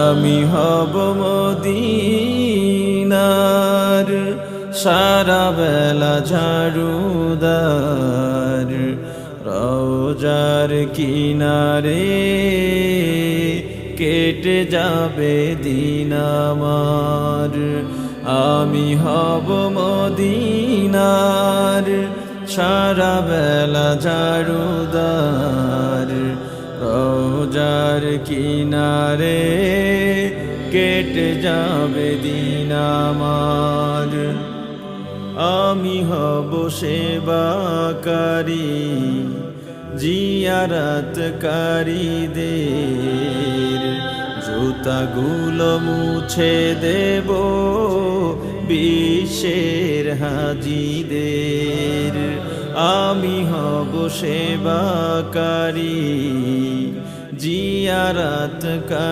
আমি হব মদিনার সারা বেলা ঝাড়ুদার রোজার কিনারে কেটে যাবে দিন আমার। আমি হব মদিনার সারা বেলা ঝাড়ুদার রোজার কিনারে কেটে যাবে দিন আমার। আমি হব সেবাকারী, জিয়ারাতকারীদের। জুতাগুলো মুছে দেব বিশ্বের হাজিদের। আমি হব সেবাকারী জিয়ারাতকারী